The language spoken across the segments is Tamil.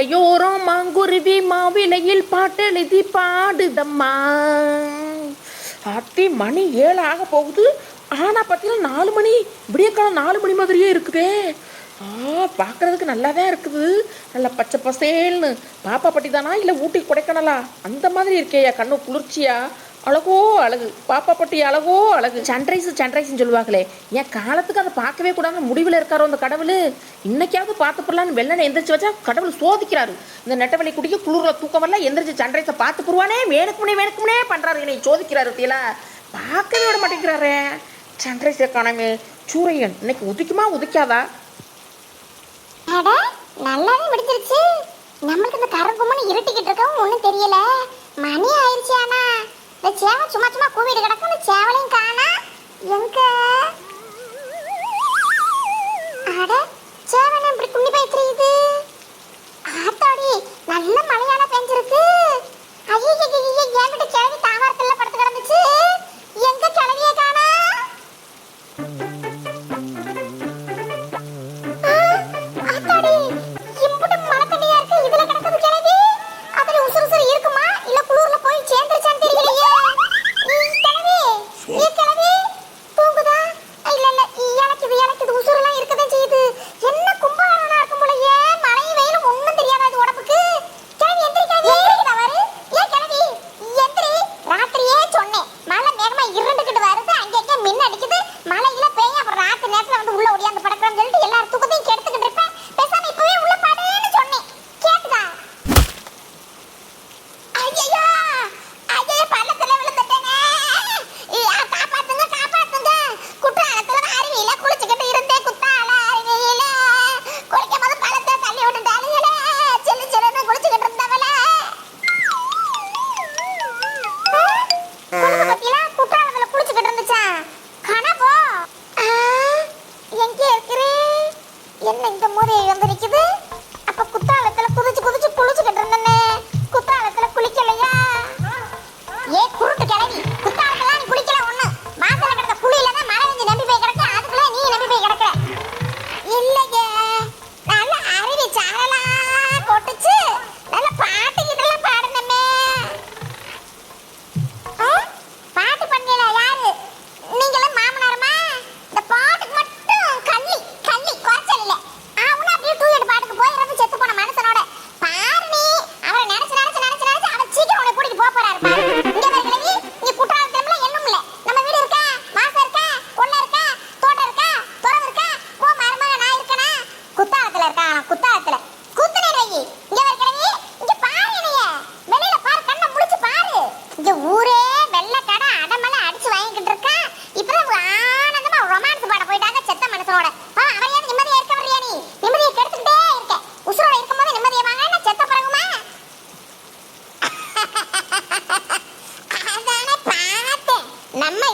மலையோரம் மாங்குருவி மாவிலையில் பாட்டு பாட்டெழுதி பாடுதம்மா. ஆத்தி மணி ஏழு ஆக போகுது. ஆனால் பார்த்தீங்கன்னா நாலு மணி விடியக்காலம் நாலு மணி மாதிரியே இருக்குதே. ஆ பார்க்குறதுக்கு நல்லா தான் இருக்குது. நல்லா பச்சை பசேல்னு. பாப்பாப்பட்டி தானா? இல்லை ஊட்டி கொடைக்கானலா? அந்த மாதிரி இருக்கேயா? கண்ணு குளிர்ச்சியா? அழகோ அழகு. பாப்பா பட்டி அழகோ அழகு. சன்ரைஸ் சன்ரைஸ்னு சொல்லுவாங்களே. என் காலத்துக்கு அதை பார்க்கவே கூடாதுன்னு முடிவில் இருக்காரோ அந்த கடவுள்? இன்னைக்காவது பார்த்து போடலான்னு வெள்ளனை எந்திரிச்சு வச்சா கடவுள் சோதிக்கிறாரு. இந்த நெட்டவெளி குடிக்க குளிர தூக்கம் வரல எந்திரிச்சு சன்ரைஸை பார்த்து போடுவானே வேணுக்குமுனே வேணுக்குமுனே பண்ணுறாரு என்னை சோதிக்கிறாரு தீலா. பார்க்கவே விட மாட்டேங்கிறாரே. சன்ரைஸ் காணாமே. சூரியன் இன்னைக்கு உதிக்குமா உதிக்காதா? நல்லாவே முடிச்சிருச்சு நம்மளுக்கு இந்த கரங்குமன்னு இருட்டிக்கிட்டு இருக்கவும் ஒன்றும் தெரியல. மணி ஆயிடுச்சு ஆனா. இந்த சும்மா சும்மா கூவிட்டு கிடக்கு. இந்த சேவலையும் காணா. எங்க? அட சேவனை இப்படி துணி பாய்ச்சிருக்குது ஆத்தாடி நல்ல மழையால பெஞ்சிருக்கு. ஐயோ ஐயோ என்கிட்ட கிழவி படுத்து கிடந்துச்சு. எங்க கிழவியை காணா?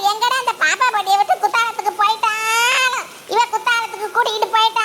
எங்கடா அந்த பாப்பா பாட்டியை விட்டு குத்தாலத்துக்கு போயிட்டாலும் இவ குத்தாலத்துக்கு கூட்டிகிட்டு போயிட்டு?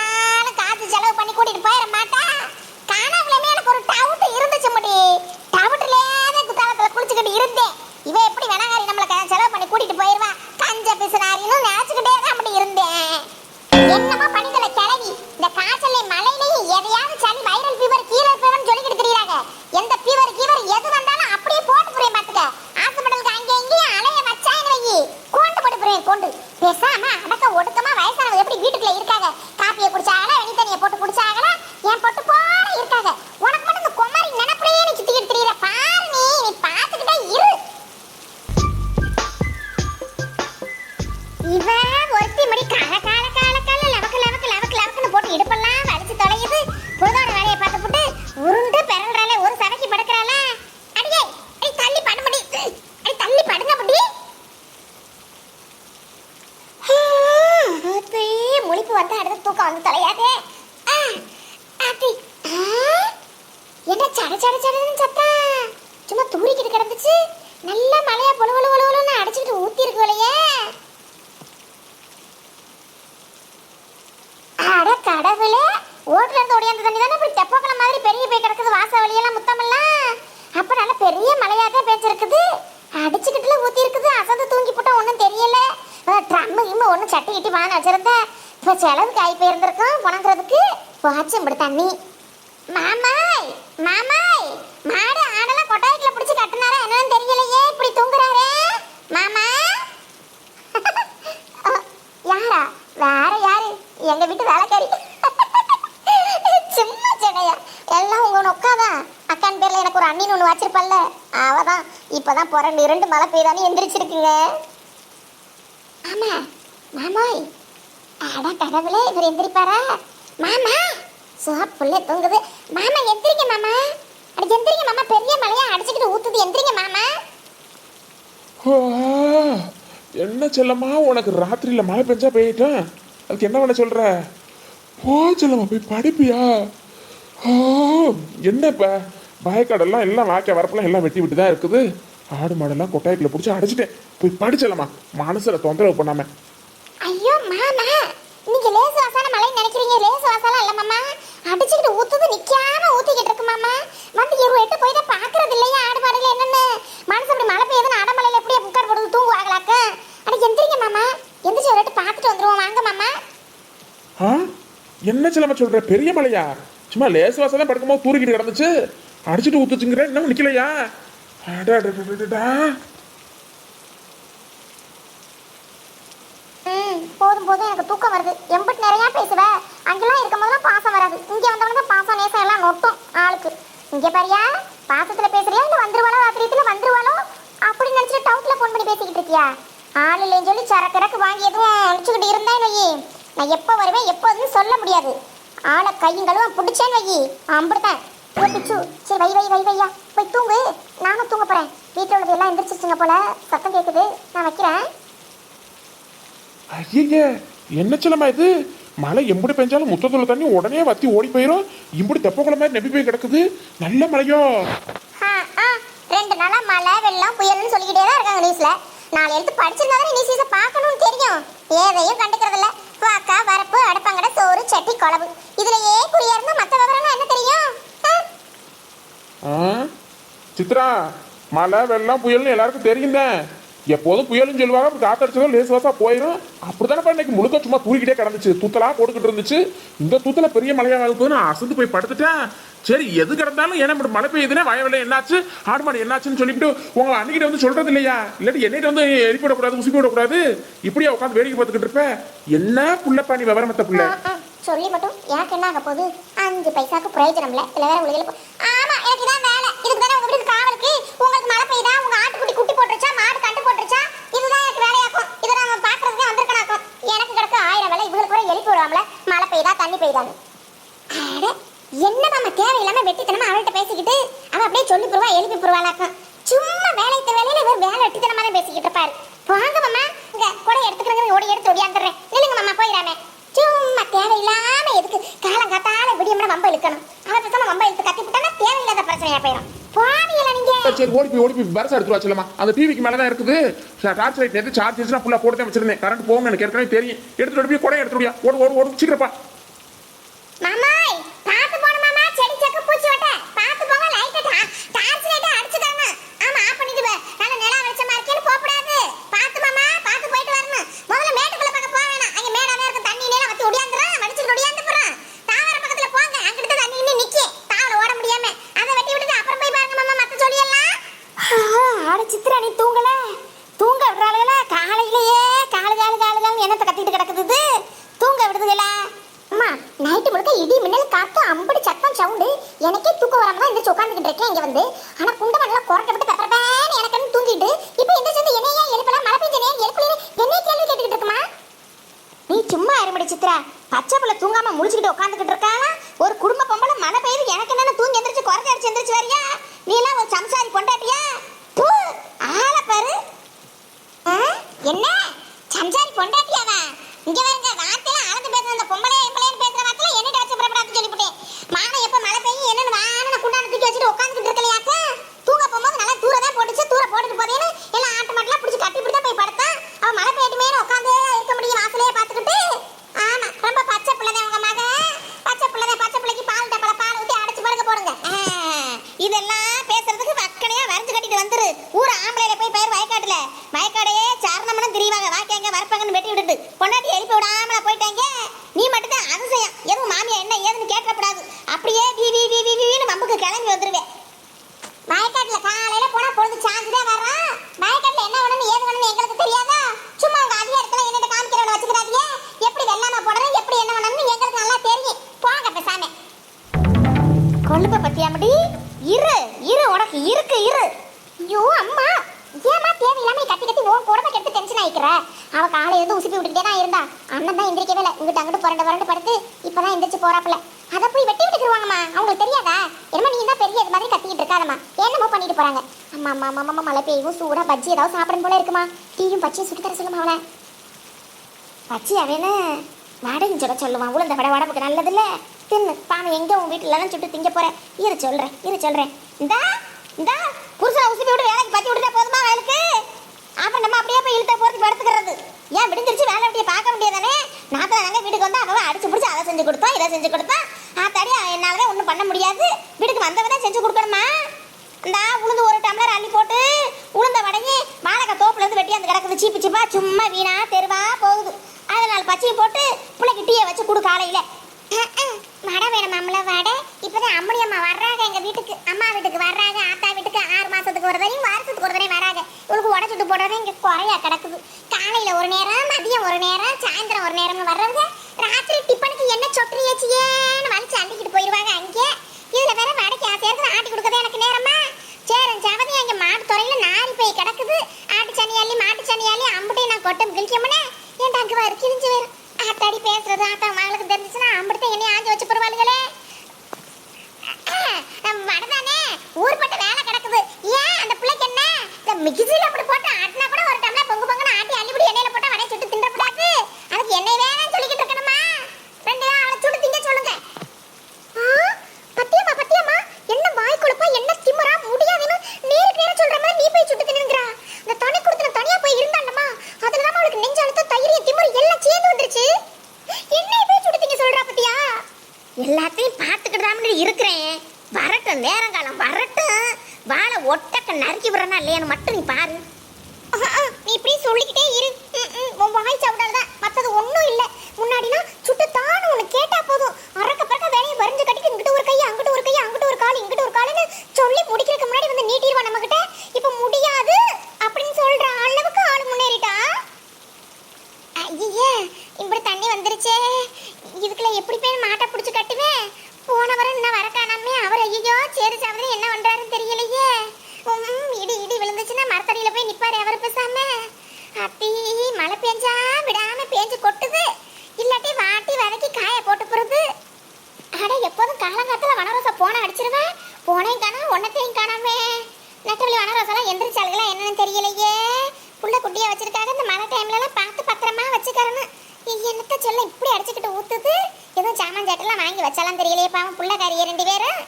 ஓட்டுல இருந்து ஓடியாந்த தண்ணி தானே இப்படி தெப்பக்கல மாதிரி பெரிய போய் கிடக்குது? வாச வழியெல்லாம் முத்தமெல்லாம் அப்ப நல்ல பெரிய மழையாக பேச்சிருக்குது அடிச்சுக்கிட்டுல ஊத்தி இருக்குது அசந்து தூங்கி போட்டா ஒன்றும் தெரியல. ட்ரம் கிம்மு ஒன்றும் சட்டி கிட்டி வாங்க வச்சிருந்தேன். இப்போ செலவுக்கு ஆகி போயிருந்திருக்கும் புணங்குறதுக்கு போச்சு இப்படி தண்ணி. மாமாய் மாமாய் மாடு ஆடெல்லாம் கொட்டாய்க்குள்ள பிடிச்சி கட்டினாரா? என்னன்னு தெரியலையே. இப்படி தூங்குறாரே. மாமா. யாரா? வேற யாரு? எங்க வீட்டு வேலைக்காரி சும்மா செடையா எல்லாம் அக்கான் பேர்ல எனக்கு ஒரு அண்ணின்னு ஒன்று வச்சிருப்பல்ல அவதான் இப்பதான் புரண்டு இரண்டு மழை பெய்தானு எந்திரிச்சிருக்குங்க. ஆமா. மாமாய். அட கடவுளே இவர் எந்திரிப்பாரா? மாமா. சுகா புள்ள தூங்குது. மாமா எந்திரிங்க மாமா. அட எந்திரிங்க மாமா. பெரிய மழையா அடிச்சுக்கிட்டு ஊத்துது. எந்திரிங்க மாமா. என்ன செல்லம்மா? உனக்கு ராத்திரியில் மழை பெஞ்சா போயிட்டேன். அதுக்கு என்ன பண்ண சொல்ற? போ செல்லம்மா போய் படிப்பியா? என்ன இப்போ வயக்காடெல்லாம் எல்லாம் வாய்க்க வரப்பெல்லாம் எல்லாம் வெட்டி விட்டு தான் இருக்குது. ஆடு மாடெல்லாம் கொட்டாய்க்குள்ள பிடிச்சி அடிச்சிட்டேன். போய் படிச்சலம்மா மனசில் தொந்தரவு பண்ணாம. ஐயோ மாமா. நீங்க லேசு வாசான மழை நினைக்கிறீங்க. லேசு வாசாலாம் இல்ல மாமா. அடிச்சுக்கிட்டு ஊத்துது நிக்காம ஊத்திக்கிட்டு இருக்கு மாமா. வந்து இரு எட்டு போய் தான் பாக்குறது இல்லையா ஆடு மாடுல என்னன்னு? மனசு அப்படி மழை பெய்யுதுன்னு அடமலையில எப்படியே புக்கார் போடுது தூங்குவாங்களாக்க? அட எந்திரிங்க மாமா. எந்திரிச்சு ஒரு எட்டு பார்த்துட்டு வந்துருவோம். வாங்க மாமா. என்ன செல்லம்மா சொல்ற? பெரிய மழையா? சும்மா லேசு வாசம் தான் படுக்கும்போது தூரிக்கிட்டு கிடந்துச்சு. அடிச்சிட்டு ஊத்துச்சுங்கிற இன்னும் நிக்கலையா? அடடடடடடா. ம் போதும் போதும் எனக்கு தூக்கம் வருது. எம்பிட்டு நிறையா பேசுவ. அங்கெல்லாம் இருக்கும் போதெல்லாம் பாசம் வராது. இங்க வந்தவங்க பாசம் நேசம் எல்லாம் நொட்டும் ஆளுக்கு. இங்க பாரியா? பாசத்துல பேசுறியா? இல்ல வந்துருவாளோ ராத்திரியத்துல வந்துருவாளோ? அப்படின்னு நினைச்சிட்டு டவுட்ல ஃபோன் பண்ணி பேசிக்கிட்டு இருக்கியா? ஆள் இல்லைன்னு சொல்லி சரக்கு வாங்கி எதுவும் அனுப்பிச்சுக்கிட்டு இருந்தேன் வையி நான் எப்போ வருவேன் எப்போதுன்னு சொல்ல முடியாது. ஆளை கையுங்களும் பிடிச்சேன்னு வையி. அம்பிடுதான் ஓ பிச்சு. சரி வை வை வை வையா போய் தூங்கு. நானும் தூங்க போறேன். வீட்டில் உள்ளது எல்லாம் எந்திரிச்சிச்சுங்க போல. சத்தம் கேட்குது நான் வைக்கிறேன். ஐயே என்ன செல்லம்மா இது? மழை எம்புடி பெஞ்சாலும் முத்தத்துல தண்ணி உடனே வத்தி ஓடி போயிடும் இம்புடி தெப்பக்குளம் மாதிரி நெப்பி போய் கிடக்குது. நல்ல மழையோ? ரெண்டு நாளா மழை வெள்ளம் புயல்னு சொல்லிக்கிட்டே தான் இருக்காங்க நியூஸ்ல நாலு எழுத்து படிச்சிருந்தா தான் நியூஸை பார்க்கணும்னு தெரியும். எதையும் கண்டுக்கிறது இல்ல வாக்கா வரப்பு அடுப்பாங்கட சோறு சட்டி குழம்பு. இதுலயே குறியா இருந்தா மத்த விவரம்லாம் என்ன தெரியும்? சித்ரா மழை வெள்ளம் புயல்னு எல்லாருக்கும் தெரியும். தான் எப்போதும் புயல்னு சொல்லுவாங்க அப்படி காத்தடிச்சதும் லேசு வாசா போயிடும் அப்படிதானப்பா இன்னைக்கு முழுக்க சும்மா தூக்கிட்டே கிடந்துச்சு. தூத்தலா போட்டுக்கிட்டு இருந்துச்சு. இந்த தூத்தல பெரிய மழையா வரும்போது அசந்து போய் படுத்துட்டேன். சரி எது கிடந்தாலும் ஏன்னா இப்படி மழை பெய்யுதுன்னா வயவில்லை என்னாச்சு? ஆடு மாடு என்னாச்சுன்னு சொல்லிவிட்டு உங்க அன்னைக்கிட்ட வந்து சொல்றது இல்லையா? இல்லாட்டி என்னைட்டு வந்து எழுப்பி விடக்கூடாது உசுப்பி விடக்கூடாது? இப்படியே உட்காந்து வேடிக்கை பார்த்துக்கிட்டு இருப்ப? என்ன புள்ளப்பா நீ விவரமத்த புள்ள? ஆ, சொல்லி மட்டும். எனக்கு என்ன ஆக போகுது? அஞ்சு பைசாக்கு பிரயோஜனம் இல்லை. இல்லை வேற உங்களுக்கு ஆமா எனக்கு இதான் வேலை. இதுக்கு தானே உங்க வீட்டுக்கு காவலுக்கு? உங்களுக்கு மழை பெய்யுதா? உங்க ஆட்டுக்குட்டி குட்டி போட்டுருச்சா? மாடு கண்டு போட்டுருச்சா? இதுதான் எனக்கு வேலையாக்கும். இதை நான் பாக்குறதுக்கே வந்திருக்கனாக்கும். எனக்கு கிடக்க ஆயிரம் வேலை. இவங்களுக்கு கூட எழுப்பி விடுவாங்களே மழை பெய்யுதா? தண்ணி பெய்யுதான்னு. என்ன மாமா தேவையில்லாம வெட்டித்தனமா அவள்கிட்ட பேசிக்கிட்டு அவ அப்படியே சொல்லி போடுவா எழுப்பி போடுவாளாக்கும் சும்மா வேலைத்த வேலையில இவர் வேலை வெட்டித்தனமா தான் பேசிக்கிட்டு இருப்பாரு. வாங்க மாமா இங்க கூட எடுத்துக்கிறேங்க ஓடி எடுத்து ஓடியாந்துடுறேன் நில்லுங்க மாமா போயிடாம. சும்மா தேவையில்லாம எதுக்கு? காலம் காத்தால விடியம்னா வம்ப இழுக்கணும். அவ பேசாம வம்ப இழுத்து கத்தி விட்டானா தேவையில்லாத பிரச்சனையா போயிடும் போவீங்களா நீங்க? சரி ஓடி போய் ஓடி போய் வரசா எடுத்து வச்சலாமா அந்த டிவிக்கு மேலே தான் இருக்குது. டார்ச் லைட் சார்ஜ் வச்சுனா ஃபுல்லாக போட்டு தான் வச்சிருந்தேன். கரண்ட் போகும் எனக்கு ஏற்கனவே தெரியும். எடுத்துட்டு போய் கூட எடுத்துடியா ஓடு ஓடு ஓடு. சீக்கிரப்பா மாமாய் பாத்து போன மாமா செடி சக்கு பூச்சி வட்ட பாத்து போங்க லைட் டார்ச் லைட் அடிச்சுதாங்க ஆமா ஆஃப் பண்ணிட்டு போ. நல்ல நிலா வெளிச்சமா இருக்கேன்னு போக கூடாது பாத்து மாமா பாத்து போயிட்டு வரணும் முதல்ல மேட்டுக்குள்ள பக்கம் போக வேணாம் அங்க மேடாவே இருக்க தண்ணி நீல வத்தி ஒடியாந்துறோம் வடிச்சுட்டு ஒடியாந்து போறோம் தாவர பக்கத்துல போங்க அங்கிட்டு தண்ணி நின்னு நிக்கி தாவர ஓட முடியாம அதை வெட்டி விட்டுட்டு அப்புறம் போய் பாருங்க மாமா மத்த சொல்லியெல்லாம் ஆட சித்ரா நீ தூங்கல தூங்க விடுறாளுல காலையிலேயே காலு காலு காலு காலு என்னத்த கத்திட்டு கிடக்குது இது? தூங்க விடுதுகளா அம்மா நைட்டு முழுக்க இடி மின்னல் காத்து அம்படி சத்தம் சவுண்டு எனக்கே தூக்கம் வராம தான் இந்த உட்காந்துக்கிட்டு இருக்கேன் இங்க வந்து ஆனா குண்ட மண்டல குரட்டை விட்டு பெப்பர் பேன் எனக்கு தூங்கிட்டு இப்போ இந்த சேர்ந்து என்னையா எழுப்பலாம் மழை பெஞ்சனே எழுப்பல என்னைய கேள்வி கேட்டுக்கிட்டு இருக்குமா நீ சும்மா இருமடி சித்ரா பச்சை புள்ள தூங்காம முழிச்சுக்கிட்டு உட்காந்துக்கிட்டு இருக்காங்க ஒரு குடும்ப பொம்பளை மழை பெய்யுது எனக்கு என்னன்னு தூங்கி எந்திரிச்சு குறைஞ்சு அடிச்சு எந்திரிச்சு வரியா நீ எல்லாம் ஒரு சம்சாரி கொண்டாட்டியா பூ ஆள பாரு ஆ? என்ன சம்சாரி பொண்டாட்டியாவா இங்க வருங்க வார்த்தையில அளந்து பேச அதுவும் அந்த பொம்பளை எம்பளைன்னு பேசுற வார்த்தையில என்னட்ட வச்சு புறப்படாதுன்னு சொல்லிவிட்டேன் மானம் எப்ப மழை பெய்யும் என்னன்னு வான குண்டான தூக்கி வச்சுட்டு உட்காந்துக்கிட்டு இருக்கலையாக்க தூங்க போகும்போது நல்லா தூர தான் போட்டுச்சு தூர போட்டுட்டு போதேன்னு எல்லாம் ஆட்டு மாட்டெல்லாம் பிடிச்சி கட்டி பிடிச்சா போய் படுத்தான் அவன் மழை பெய்யட்டுமே உட்காந்து இருக்க முடியும் வாசலையே பார்த்துக்கிட்டு ஆமா ரொம்ப பச்சை பிள்ளைதான் உங்க மகன் பச்சை பிள்ளைதான் பச்சை பிள்ளைக்கு பால் டப்பல பால் ஊத்தி அடைச்சு படுக்க போடுங்க ஆ, இதெல்லாம் பேசுறதுக்கு வக்கனையா வரைஞ்சு கட்டிட்டு வந்துரு ஊர் ஆம்பளையில போய் பேர் வயக்காட்டுல வயக்காடையே சாரணமனம் திரிவாங்க வாக்காங்க வரப்பாங்கன்னு வெட்டி விட்டுட்டு பொண்டாட்டி எழுப்பி விடாமல போயிட்டாங்க நீ மட்டும் தான் அதிசயம் எதுவும் மாமியா என்ன ஏதுன்னு கேட்டப்படாது அப்படியே வி வி வி வி வின்னு மம்புக்கு கிளம்பி வந்துருவேன் வயக்காட்டுல காலையில போனா பொழுது சாஞ்சுதான் வர்றான் வயக்காட்டுல என்ன வேணும்னு ஏது வேணும்னு எங்களுக்கு தெரியாதா சும்மா உங்க அதிகாரத்துல என்னட்ட காமிக்கிறவன வச்சுக்கிறாதீங்க எப்படி வெள்ளாம போடுறேன் எப்படி என்ன வேணும்னு எங்களுக்கு நல்லா தெரியும் போங்க பேசாம கொழுப்ப பத்தியாமடி இரு இரு உனக்கு இருக்கு இரு ஐயோ அம்மா ஏமா தேவையில்லாம கத்தி கத்தி ஓன் கூடமா கெடுத்து டென்ஷன் ஆயிக்கிற அவ காலை இருந்து உசுப்பி விட்டுக்கிட்டே தான் இருந்தா அண்ணன் தான் எந்திரிக்கவே இல்லை இங்கிட்ட அங்கிட்டு புரண்டு புரண்டு படுத்து இப்பதான் எந்திரிச்சு போறாப்புல. அதை போய் வெட்டி விட்டுக்குருவாங்கம்மா. அவங்களுக்கு தெரியாதா? என்னமா நீ தான் பெரிய இது மாதிரி கத்திக்கிட்டு இருக்காதம்மா. என்னமோ பண்ணிட்டு போறாங்க. அம்மா அம்மா அம்மா அம்மா மழை பெய்யும் சூடா பஜ்ஜி ஏதாவது சாப்பிடணும் போல இருக்குமா? டீயும் பச்சியும் சுட்டு தர சொல்லுமா அவளை? பச்சி அவனு வடையும் சொல்ல சொல்லுவான் உளுந்த வடை உடம்புக்கு நல்லதில்ல. தின்னு. பாவம் எங்க உன் வீட்டுலலாம் சுட்டு திங்க போற இரு சொல்றேன் இரு சொல்றேன். இந்தா இந்தா புருஷனை உசுப்பி விட்டு வேலைக்கு பத்தி விட்டுட்டா போதுமா வேலைக்கு அப்புறம் நம்ம அப்படியே போய் இழுத்த போகிறது படுத்துக்கிறது. ஏன் விடுஞ்சிருச்சு? வேலை அப்படியே பார்க்க முடியாதானே நாத்தா நாங்கள் வீட்டுக்கு வந்தால் அவன் அடிச்சு பிடிச்சி அதை செஞ்சு கொடுத்தா இதை செஞ்சு கொடுத்தா. ஆத்தாடி என்னால ஒன்றும் பண்ண முடியாது. வீட்டுக்கு வந்தவன் தான் செஞ்சு கொடுக்கணுமா? இந்த உளுந்து ஒரு டம்ளர் அள்ளி போட்டு உளுந்த வடங்கி வாழைக்காய் தோப்புலேருந்து வெட்டி அந்த கிடக்குது. சீப்பு சீப்பா சும்மா வீணா தெருவா போகுது. அதனால் பச்சையை போட்டு பிள்ளைக்கு டீயை வச்சு கொடு காலையில். வடை வேணும் அம்மள வடை. இப்போதான் அம்மணி அம்மா வர்றாங்க எங்கள் வீட்டுக்கு. அம்மா வீட்டுக்கு வர்றாங்க ஆத்தா வீட்டுக்கு ஆறு மாதத்துக்கு ஒரு தரையும் வருஷத்துக்கு ஒரு தரையும் வராங்க. உனக்கு உடச்சிட்டு போடுறது இங்கே குறையா கிடக்குது. காலையில் ஒரு நேரம் மதியம் ஒரு நேரம் சாயந்தரம் ஒரு நேரம்னு வர்றவங்க ராத்திரி டிஃபனுக்கு என்ன சொட்டு ஏச்சியேன்னு வலிச்சு அள்ளிக்கிட்டு போயிடுவாங்க அங்கே இதுல வேற வடைக்கு ஆசையா ஆட்டி கொடுக்கறது எனக்கு நேரமா சேரன் சாவதி அங்க மாட்டு துறையில நாரி போய் கிடக்குது ஆட்டு சனி அள்ளி மாட்டு சனி அள்ளி அம்புட்டை நான் கொட்டம் கிழிக்கமுனே என் அங்க வர கிழிஞ்சு வேறு ஆத்தாடி பேசுறது ஆத்தா மகளுக்கு தெரிஞ்சுச்சுன்னா அம்புட்டை என்னைய ஆஞ்சி வச்சு போடுவாளுகளே வடதானே ஊர்பட்ட வேலை கிடக்குது ஏன் அந்த பிள்ளைக்கு என்ன இந்த மிக்ஸில அப்படி போட்டு ஆட்டினா கூட ஒரு டம்ளர் பொங்கு பொங்குன்னு ஆட்டி அள்ளிபடி எண்ணெயில போட்டு வடை சுட்டு தின்றப்படாது அதுக்கு எண்ணெய் வேணும்னு சொல்லிக்கிட்டு இருக்கணுமா ரெண்டு நாள் அவளை சுட்டு திங்க சொல்லுங்க ஆ, பத்தியம்மா பத்தியம்மா என்ன வாய் கொழுப்பா என்ன திமிரா முடியாதுன்னு நேருக்கு நேரம் சொல்ற மாதிரி நீ போய் சுட்டு தின்னுங்கறா இந்த தனி கொடுத்துல தனியா போய் இருந்தாண்டமா அதுல தான் அவளுக்கு நெஞ்ச அழுத்த தைரியம் திமிரு எல்லாம் சேர்ந்து வந்துருச்சு என்ன போய் சுட்டு திங்க சொல்றா பத்தியா எல்லாத்தையும் பார்த்துக்கிட்டு இருக்கிறேன் வரட்டும் நேரங்காலம் வரட்டும் வாழை ஒட்டக்க நறுக்கி விடுறனா இல்லையான்னு மட்டும் நீ பாரு நீ இப்படி சொல்லிக்கிட்டே இரு ம், ம், உன் வாய் சவுடால தான் மற்றது ஒன்றும் இல்லை முன்னாடினா சுட்டு தானு ஒன்று கேட்டா போதும் அறக்க பறக்க வேலையை வரைஞ்சு கட்டிட்டு இங்கிட்டு ஒரு கை அங்கிட்டு ஒரு கை அங்கிட்டு ஒரு கால் இங்கிட்டு ஒரு காலுன்னு சொல்லி முடிக்கிறதுக்கு முன்னாடி வந்து நீட்டிடுவா நம்மகிட்ட இப்போ முடியாது அப்படின்னு சொல்ற அளவுக்கு ஆள் முன்னேறிட்டா ஐயே இப்படி தண்ணி வந்துருச்சே இதுக்குள்ள எப்படி போய் மாட்டை பிடிச்சி கட்டுவேன் போனவரை இன்னும் வர காணாமே அவர் ஐயோ சேரு சாவதி என்ன பண்றாருன்னு தெரியலையே உம், இடி இடி விழுந்துச்சுன்னா மரத்தடியில போய் நிப்பாரு. அவர் பேசாம அத்தி மழை பெஞ்சா விடாம பேஞ்சு கொட்டுது. இல்லாட்டி வாட்டி வதக்கி காய போட்டு போறது அட எப்போதும் காலங்காத்துல வனரோசா போன அடிச்சிருவேன் போனையும் காணா ஒன்னத்தையும் காணாமே. நட்டவழி வனரோசெல்லாம் எந்திரிச்சாளுகளா என்னன்னு தெரியலையே. புள்ள குட்டியை வச்சிருக்காங்க இந்த மழை டைம்ல எல்லாம் பார்த்து பத்திரமா வச்சுக்கறணும். என்னத்த சொல்ல இப்படி அடிச்சுக்கிட்டு ஊத்துது? எதுவும் சாமான் சாட்டெல்லாம் வாங்கி வச்சாலாம் தெரியலையே பாவம். புள்ளக்காரியே கறிய ரெண்டு பேரும்.